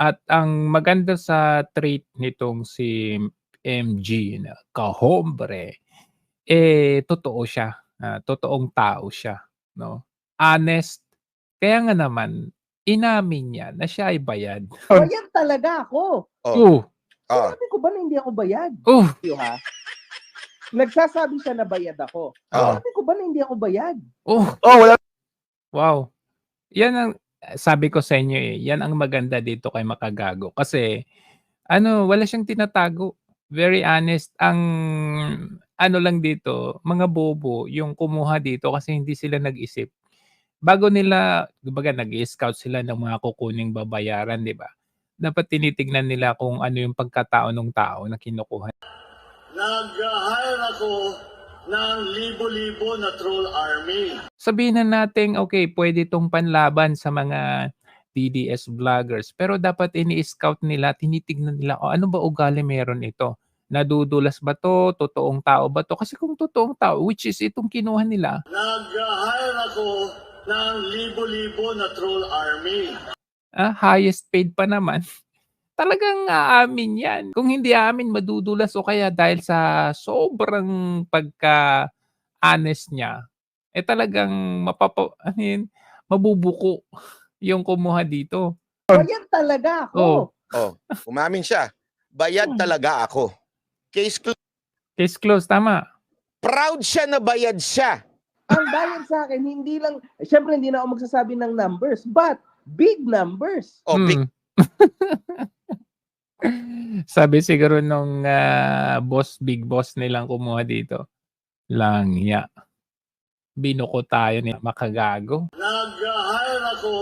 At ang maganda sa trait nitong si MG na kahombre, eh, totoo siya, ah, totoong tao siya 'no, honest. Kaya nga naman inamin niya na siya ay bayad. Bayad talaga ako. Oh. Oh, Oh. Sinabi ko ba na hindi ako bayad? oh, ha? Nagsasabi siya na bayad ako. Oh. Sinabi ko ba na hindi ako bayad? oh, Oh, wala. wow. Yan ang sabi ko sa inyo, eh, yan ang maganda dito kay Makagago kasi ano, wala siyang tinatago. Very honest. Ang ano lang dito, mga bobo yung kumuha dito kasi hindi sila nag-isip. Bago nila, kumbaga nag-i-scout sila ng mga kukuning babayaran, 'di ba? Dapat tinitignan nila kung ano yung pagkatao ng tao na kinukuha. Nag-hire ako ng libo-libo na troll army. Sabihin na natin, okay, pwede itong panlaban sa mga DDS vloggers. Pero dapat ini-scout nila, tinitignan nila, oh, ano ba ugali meron ito? Nadudulas ba to? Totoong tao ba to? Kasi kung totoong tao, which is itong kinuha nila, Nag-hire ako ng libo-libo na troll army. ah, highest paid pa naman, talagang aamin yan. Kung hindi aamin, madudulas o kaya dahil sa sobrang pagka-honest niya, eh talagang mapapa, ano yun, mabubuko yung kumuha dito. Bayad talaga ako. Oh. Oh, umamin siya. Bayad Hmm. talaga ako. Case closed. Case closed, tama. Proud siya na bayad siya. Ang bayad sa akin, hindi lang, syempre hindi na ako magsasabi ng numbers, but big numbers. Oh, big, Hmm. Sabi siguro nung ah, boss, big boss nilang kumuha dito. Langya. Binuko tayo ni Makagago. Nag-hire ako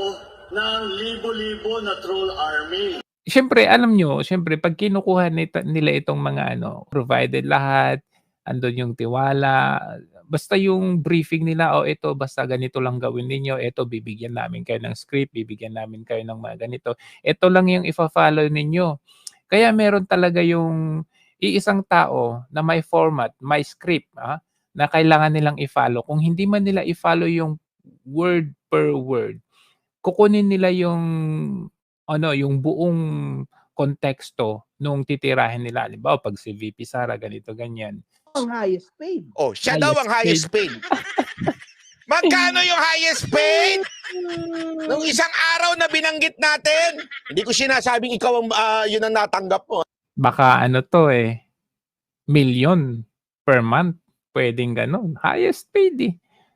ng libo-libo na troll army. Siyempre, alam nyo, siyempre, pag kinukuha nita, nila itong mga ano, provided lahat, andun yung tiwala, basta yung briefing nila, o oh, ito, basta ganito lang gawin ninyo, ito, bibigyan namin kayo ng script, bibigyan namin kayo ng mga ganito. Ito lang yung ifa-follow ninyo. Kaya meron talaga yung iisang tao na may format, may script, ah, na kailangan nilang i-follow. Kung hindi man nila i-follow yung word per word, kukunin nila yung ano, yung buong konteksto nung titirahin nila. Halimbawa, pag si VP Sara, ganito, ganyan. Ang highest paid. oh, siya Highest daw ang highest paid. Magkano yung highest paid? Nung isang araw na binanggit natin, hindi ko sinasabing ikaw ang ah, yun ang natanggap mo. Baka ano to eh, million per month. Pwedeng ganun. Highest paid eh.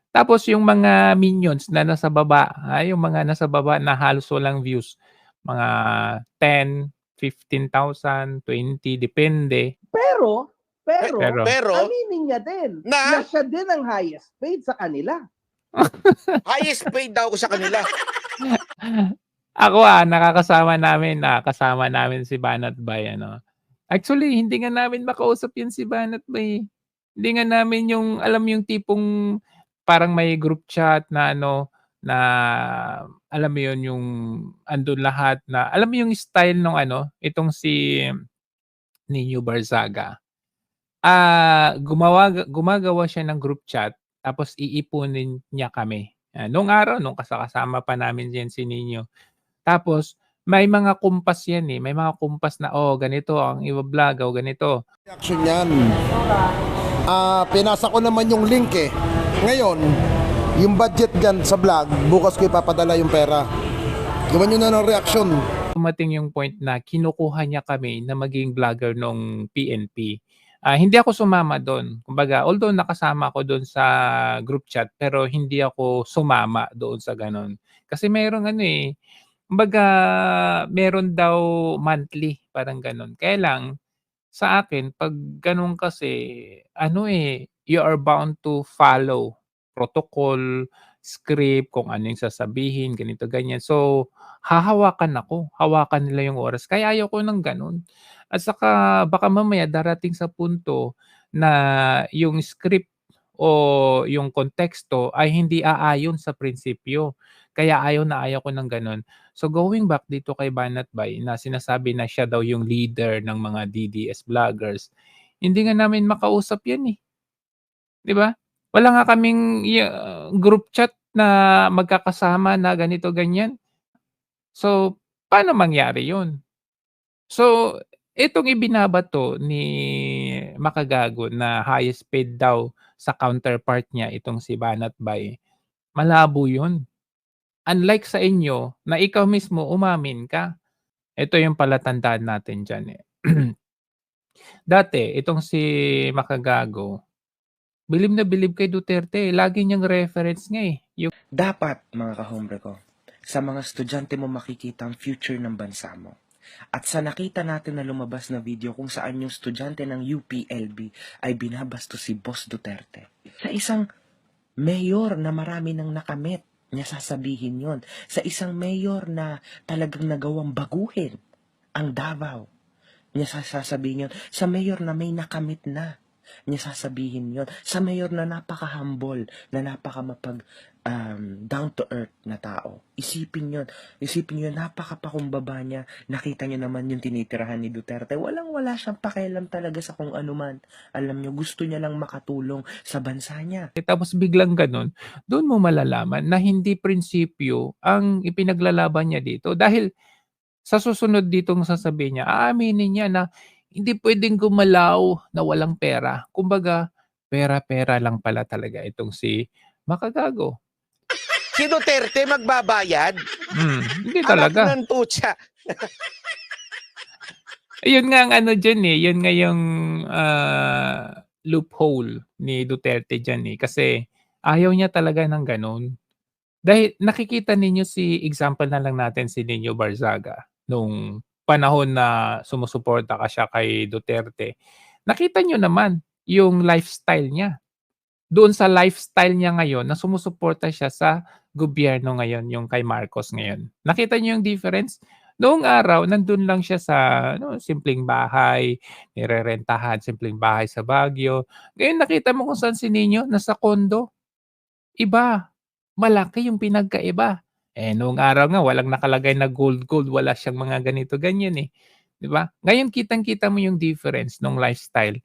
Tapos yung mga minions na nasa baba, ah, yung mga nasa baba na halos walang views, mga 10, 15,000, 20, depende. Pero, pero, Pero- Pero, aminin niya din Na? na siya din ang highest paid sa kanila. highest paid daw ko sa kanila. Ako ah, nakakasama namin, nakakasama namin si Banat Bay, ano. Actually, hindi nga namin makausap yun si Banat Bay. Hindi nga namin yung, alam yung tipong parang may group chat na ano, na alam mo yun yung andun lahat na, alam mo yung style nung ano, itong si Nino Barzaga. Ah, gumawa gumagawa siya ng group chat tapos iipunin niya kami. Ah, nung araw nung kasakasama pa namin diyan si Nino. Tapos may mga kumpas yan eh. May mga kumpas na oh ganito ang i-vlog o ganito. reaction yan. Ah, pinasa ko naman yung link eh. Ngayon, yung budget dyan sa vlog, bukas ko ipapadala yung pera. Gawan nyo na ng reaction. Dumating yung point na kinukuha niya kami na maging vlogger nung PNP. Ah, hindi ako sumama doon. Kumbaga, although nakasama ako doon sa group chat, pero hindi ako sumama doon sa ganun. Kasi mayroong ano eh, kumbaga, meron daw monthly, parang ganun. Kaya lang, sa akin, pag ganun kasi, ano eh, you are bound to follow protocol, script, kung ano yung sasabihin, ganito, ganyan. So, hahawakan ako. Hawakan nila yung oras. Kaya ayoko ng ganun. At saka baka mamaya darating sa punto na yung script o yung konteksto ay hindi aayon sa prinsipyo. Kaya ayaw na ayaw ko ng ganun. So going back dito kay Banat Bay na sinasabi na siya daw yung leader ng mga DDS vloggers, hindi nga namin makausap yan eh. 'Di ba? Wala nga kaming group chat na magkakasama na ganito ganyan. So Paano mangyari 'yun? So, itong ibinabato ni Makagago na highest paid daw sa counterpart niya itong si Banat Bay, malabo 'yun. Unlike sa inyo na ikaw mismo umamin ka. Ito yung palatandaan natin diyan, eh. Dati itong si Makagago, bilib na bilib kay Duterte, lagi niyang reference nga, eh, yung Dapat, mga kahombre ko, sa mga estudyante mo makikita ang future ng bansa mo. At sa nakita natin na lumabas na video kung saan yung estudyante ng UPLB ay binabasto si Boss Duterte. Sa isang mayor na marami nang nakamit, niya sasabihin yon. Sa isang mayor na talagang nagawang baguhin ang Davao, niya sasabihin yon. Sa mayor na may nakamit na, niya sasabihin yon. Sa mayor na napaka-humble, na napaka-mapag um, down to earth na tao. Isipin yon. Isipin nyo, napakapakumbaba niya. Nakita niyo naman yung tinitirahan ni Duterte. Walang wala siyang pakialam talaga sa kung ano man. Alam niyo, gusto niya lang makatulong sa bansa niya. tapos biglang gano'n, do'n mo malalaman na hindi prinsipyo ang ipinaglalaban niya dito. Dahil sa susunod ditong sasabihin niya, aaminin niya na hindi puwedeng gumalaw na walang pera. Kumbaga, pera-pera lang pala talaga itong si Makagago. Si Duterte magbabayad? Hmm, hindi Anak talaga. ng tutsa. Ayun nga ang ano diyan, eh, yun nga yung, ah, loophole ni Duterte diyan, eh, kasi ayaw niya talaga ng gano'n. Dahil nakikita ninyo si example na lang natin si Nino Barzaga nung panahon na sumusuporta ka siya kay Duterte. Nakita niyo naman yung lifestyle niya. Doon sa lifestyle niya ngayon na sumusuporta siya sa gobyerno ngayon, yung kay Marcos ngayon. Nakita niyo yung difference? Noong araw nandun lang siya sa ano, simpleng bahay, nirerentahan, simpleng bahay sa Baguio. Ngayon nakita mo kung saan si Nino, nasa kondo. Iba, malaki yung pinagkaiba. Eh, noong araw nga walang nakalagay na gold, gold, wala siyang mga ganito, ganyan, eh, 'di ba? Ngayon kitang-kita mo yung difference nung lifestyle.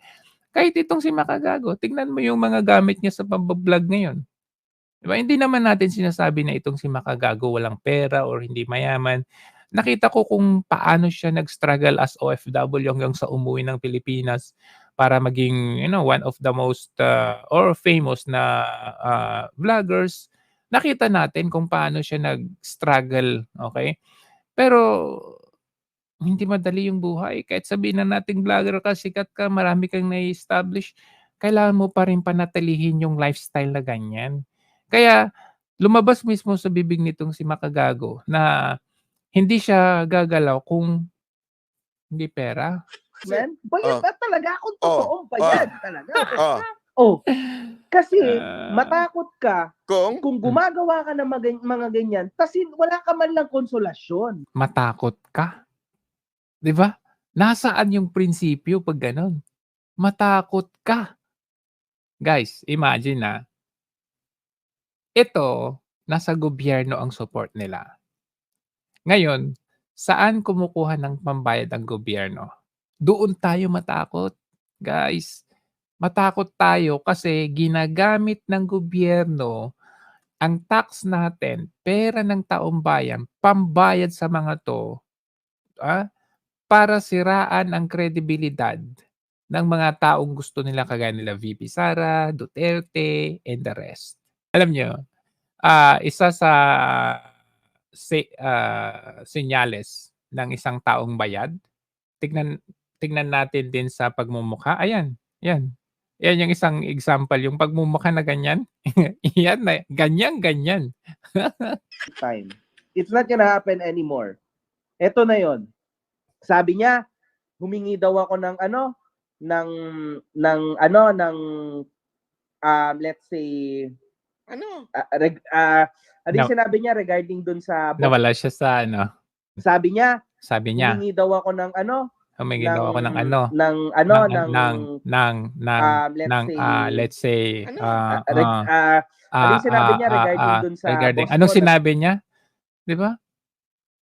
Kahit itong si Makagago, tignan mo yung mga gamit niya sa pamba-vlog ngayon. 'Di ba, hindi naman natin sinasabi na itong si Makagago walang pera or hindi mayaman. Nakita ko kung paano siya nag-struggle as OFW hanggang sa umuwi ng Pilipinas para maging, you know, one of the most, ah, or famous na, ah, vloggers. Nakita natin kung paano siya nag-struggle, okey? Pero hindi madali yung buhay. Kahit sabihin na nating vlogger ka, sikat ka, marami kang nai-establish, kailangan mo pa rin panatilihin yung lifestyle na ganyan. Kaya lumabas mismo sa bibig nitong si Makagago na hindi siya gagalaw kung hindi pera. Man, bayad Oh. ka talaga kung Oh, totoong bayad talaga. Oh, Oh, kasi Ah. matakot ka kung kung gumagawa ka ng mga, mga ganyan, tas hin- wala ka man lang konsolasyon. Matakot ka. 'Di ba? Nasaan yung prinsipyo 'pag gano'n? Matakot ka. Guys, imagine, ah. Ito, nasa gobyerno ang support nila. Ngayon, saan kumukuha ng pambayad ang gobyerno? Doon tayo matakot, guys. Matakot tayo kasi ginagamit ng gobyerno ang tax natin, pera ng taong bayan, pambayad sa mga 'to, ah, para siraan ang kredibilidad ng mga taong gusto nila kagaya nila VP Sara, Duterte, and the rest. Alam niyo, ah, isa sa se ah, senyales ng isang taong bayad, tignan tignan natin din sa pagmumukha, ayan, 'yan. 'Yan yung isang example, yung pagmumukha na ganyan, 'yan na ganyan-ganyan. Time. It's not gonna happen anymore. Eto na yon. Sabi niya, humingi daw ako ng ano, ng, ng ano, ng, um, let's say, ano? ah, reg, ah, ano No. sinabi niya regarding dun sa, Nawala siya sa ano, sabi niya, sabi niya, humingi daw ako ng ano, humingi daw ako ng ano, ng ano, ng ng, ng ng ng um, let's ng, say, ah, let's say, Ano? ah, ah, ah, ah, ano yung sinabi ah, niya ah, regarding ah, dun sa regarding anong sinabi niya? 'Di ba?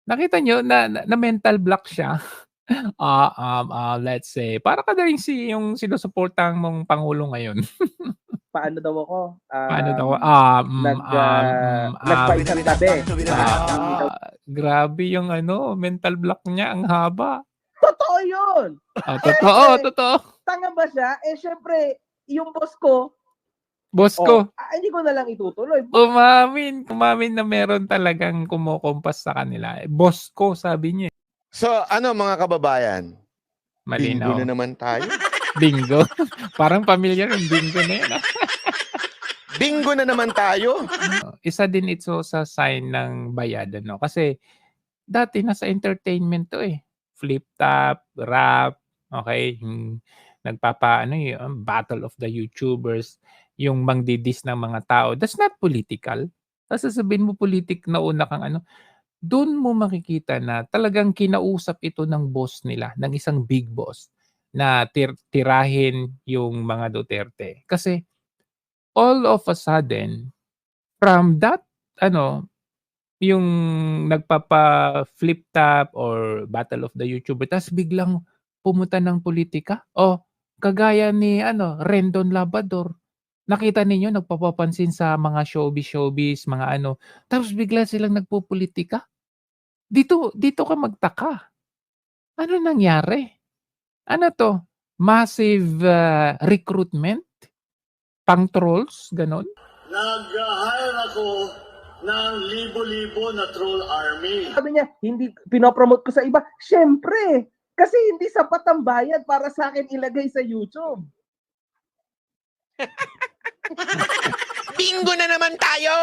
Nakita niyo na, na, na mental block siya. Ah, um, ah, let's say, para ka na rin si yung sinusuportahan mong pangulo ngayon. nagpaano daw ako. ah, Paano daw? Ah, mm, nag, ah, ah, ah, nagpaisang gabi. ah, grabe yung ano, mental block niya, ang haba. Totoo yun! Ah, totoo, totoo. Tanga ba siya? Eh, syempre, yung boss ko, Boss oh, ko, ah, hindi ko na lang itutuloy. umamin, umamin na meron talagang kumukompas sa kanila. Eh, Boss ko, sabi niya. eh. So, ano mga kababayan? Bingo Malinaw. na naman tayo. Bingo. Parang familiar yung bingo na yun. ah. Bingo na naman tayo. Isa din ito sa sign ng bayad. Ano? Kasi dati nasa entertainment to eh. Flip top, rap, okay? Yung nagpapa, ano yun, battle of the YouTubers, yung mangdidis ng mga tao. That's not political. Tapos sasabihin mo politik na una kang ano, doon mo makikita na talagang kinausap ito ng boss nila, ng isang big boss na tir- tirahin yung mga Duterte. Kasi all of a sudden, from that, ano, yung nagpapa flip top or battle of the YouTuber, tapos biglang pumunta ng politika. O, kagaya ni, ano, Rendon Labador. Nakita ninyo, nagpapapansin sa mga showbiz-showbiz, mga ano. Tapos bigla silang nagpupolitika. Dito, dito ka magtaka. Ano nangyari? Ano to? Massive uh, recruitment? Pang trolls? Ganon? Nag-hire ako ng libo-libo na troll army. Sabi niya, hindi, pinopromote ko sa iba. Syempre, kasi hindi sapat ang bayad para sa akin ilagay sa YouTube. Bingo na naman tayo.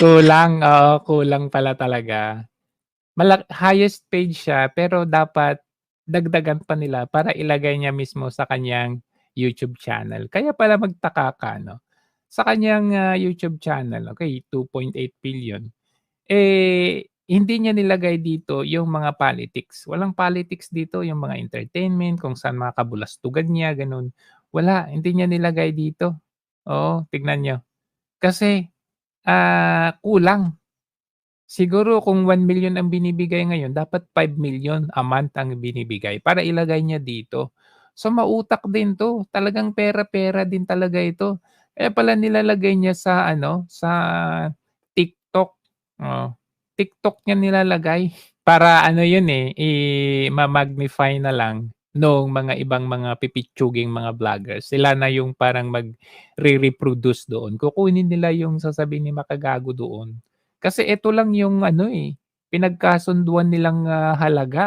Kulang, oo, kulang pala talaga. Malak highest paid siya pero dapat dagdagan pa nila para ilagay niya mismo sa kanyang YouTube channel. Kaya pala magtaka ka, no? Sa kanyang ah, YouTube channel, okay, 2.8 billion. Eh, hindi niya nilagay dito yung mga politics. Walang politics dito, yung mga entertainment, kung saan mga kabulastugan niya, ganun. Wala, hindi niya nilagay dito. Oo, tignan niyo. Kasi ah kulang. Siguro kung 1 million ang binibigay ngayon, dapat 5 million a month ang binibigay para ilagay niya dito. So mautak din 'to. Talagang pera-pera din talaga ito. Kaya pala nilalagay niya sa ano, sa TikTok. Oh, TikTok niya nilalagay para ano 'yun eh, i-ma-magnify na lang nung mga ibang mga pipitsuging mga vloggers. Sila na yung parang mag-re-reproduce doon. Kukunin nila yung sasabihin ni Makagago doon. Kasi ito lang yung ano eh, pinagkasunduan nilang ah, halaga.